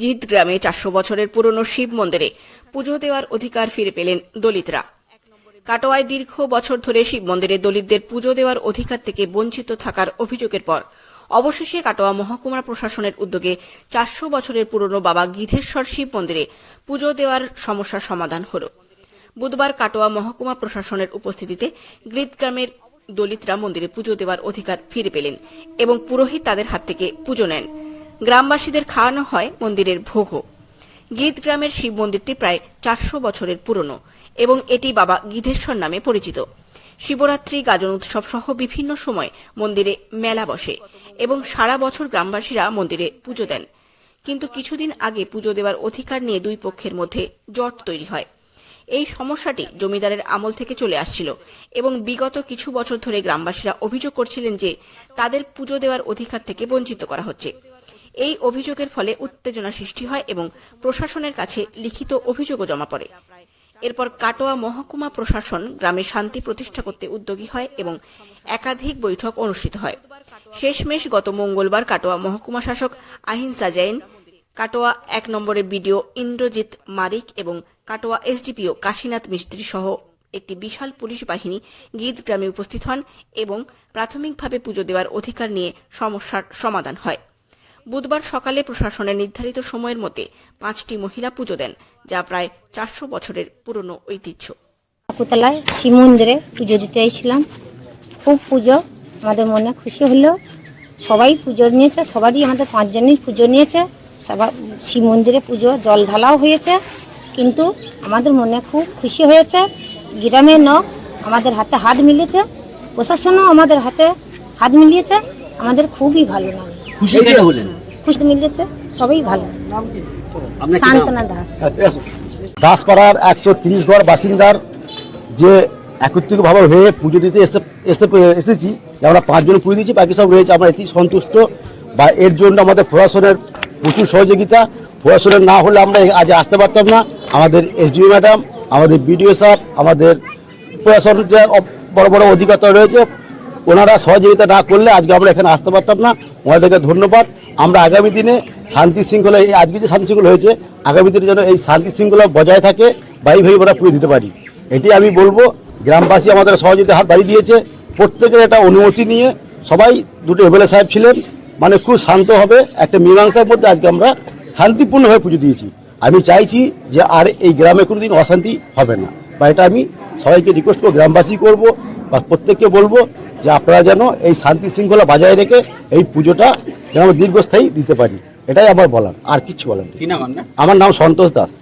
গীত গ্রামে চারশো বছরের পুরনো শিব মন্দিরে পুজো দেওয়ার অধিকার ফিরে পেলেন দলিতরা। কাটোয়ায় দীর্ঘ বছর ধরে শিব মন্দিরে দলিতদের পুজো দেওয়ার অধিকার থেকে বঞ্চিত থাকার অভিযোগের পর অবশেষে কাটোয়া মহকুমা প্রশাসনের উদ্যোগে চারশো বছরের পুরনো বাবা গীধেশ্বর শিব মন্দিরে পুজো দেওয়ার সমস্যার সমাধান হল। বুধবার কাটোয়া মহকুমা প্রশাসনের উপস্থিতিতে গ্রিদগ্রামের দলিতরা মন্দিরে পুজো দেওয়ার অধিকার ফিরে পেলেন এবং পুরোহিত তাদের হাত থেকে পুজো নেন। গ্রামবাসীদের খাওয়ানো হয় মন্দিরের ভোগও। গীত গ্রামের শিব মন্দিরটি প্রায় চারশো বছরের পুরনো এবং এটি বাবা গীধেশ্বর নামে পরিচিত। শিবরাত্রি, গাজন উৎসব সহ বিভিন্ন সময় মন্দিরে মেলা বসে এবং সারা বছর গ্রামবাসীরা মন্দিরে পুজো দেন। কিন্তু কিছুদিন আগে পুজো দেওয়ার অধিকার নিয়ে দুই পক্ষের মধ্যে জট তৈরি হয়। এই সমস্যাটি জমিদারের আমল থেকে চলে আসছিল এবং বিগত কিছু বছর ধরে গ্রামবাসীরা অভিযোগ করছিলেন যে তাদের পুজো দেওয়ার অধিকার থেকে বঞ্চিত করা হচ্ছে। এই অভিযোগের ফলে উত্তেজনা সৃষ্টি হয় এবং প্রশাসনের কাছে লিখিত অভিযোগও জমা পড়ে। এরপর কাটোয়া মহকুমা প্রশাসন গ্রামে শান্তি প্রতিষ্ঠা করতে উদ্যোগী হয় এবং একাধিক বৈঠক অনুষ্ঠিত হয়। শেষমেশ গত মঙ্গলবার কাটোয়া মহকুমা শাসক আহিংসা জৈন কাটোয়া এক নম্বরের বিডিও ইন্দ্রজিৎ মারিক এবং কাটোয়া এসডিপিও কাশীনাথ মিস্ত্রি সহ একটি বিশাল পুলিশ বাহিনী গীত গ্রামে উপস্থিত হন এবং প্রাথমিকভাবে পুজো দেওয়ার অধিকার নিয়ে সমস্যার সমাধান হয়। বুধবার সকালে প্রশাসনের নির্ধারিত সময়ের মধ্যে পাঁচটি মহিলা পুজো দেন, যা প্রায় চারশো বছরের পুরনো ঐতিহ্য। ঠাকুরতলায় শিব মন্দিরে পুজো দিতে এসেছিলাম। খুব পুজো, আমাদের মনে খুশি হলো। সবাই পুজো নিয়েছে, সবারই আমাদের পাঁচজনই পুজো নিয়েছে। সবার শিব মন্দিরে পুজো, জল ঢালাও হয়েছে। কিন্তু আমাদের মনে খুব খুশি হয়েছে। গ্রামের ন আমাদের হাতে হাত মিলেছে। প্রশাসনও আমাদের হাতে হাত মিলিয়েছে। আমাদের খুবই ভালো লাগে। খুশি কেন হলেন? খুশি মিলেছে সবাই ভালো? শান্তনা দাস। দাসপাড়ার একশো তিরিশ ঘর বাসিন্দার যে একত্রিতভাবে হয়ে পুজো দিতে এসে এসে এসেছি আমরা পাঁচজন পুজো দিয়েছি বাকি সব রয়েছে আমরা এতেই সন্তুষ্ট। বা এর জন্য আমাদের প্রশাসনের প্রচুর সহযোগিতা। প্রশাসনের না হলে আমরা আজ আসতে পারতাম না। আমাদের এসডিও ম্যাডাম আমাদের বিডিও স্যার আমাদের প্রশাসনের যে বড় বড় অধিকর্তা রয়েছে ওনারা সহযোগিতা না করলে আজকে আমরা এখানে আসতে পারতাম না। ওনাদেরকে ধন্যবাদ। আমরা আগামী দিনে শান্তি শৃঙ্খলা, এই আজকে যে শান্তি শৃঙ্খলা হয়েছে, আগামী দিনে যেন এই শান্তি শৃঙ্খলা বজায় থাকে বাই ভাই আমরা পুজো দিতে পারি। এটি আমি বলব, গ্রামবাসী আমাদের সহযোগিতা হাত বাড়িয়ে দিয়েছে। প্রত্যেকের একটা অনুমতি নিয়ে সবাই দুটো এমএলএ সাহেব ছিলেন মানে খুব শান্ত হবে, একটা মীমাংসার মধ্যে আজকে আমরা শান্তিপূর্ণভাবে পুজো দিয়েছি। আমি চাইছি যে আর এই গ্রামে কোনো দিন অশান্তি হবে না। বা এটা আমি সবাইকে রিকোয়েস্ট করব, গ্রামবাসী করব, বা প্রত্যেককে বলব যে আপনারা যেন এই শান্তি শৃঙ্খলা বজায় রেখে এই পুজোটা যেন আমরা দীর্ঘস্থায়ী দিতে পারি। এটাই আমার বলার আর কিছু বলার আপনার? আমার নাম সন্তোষ দাস।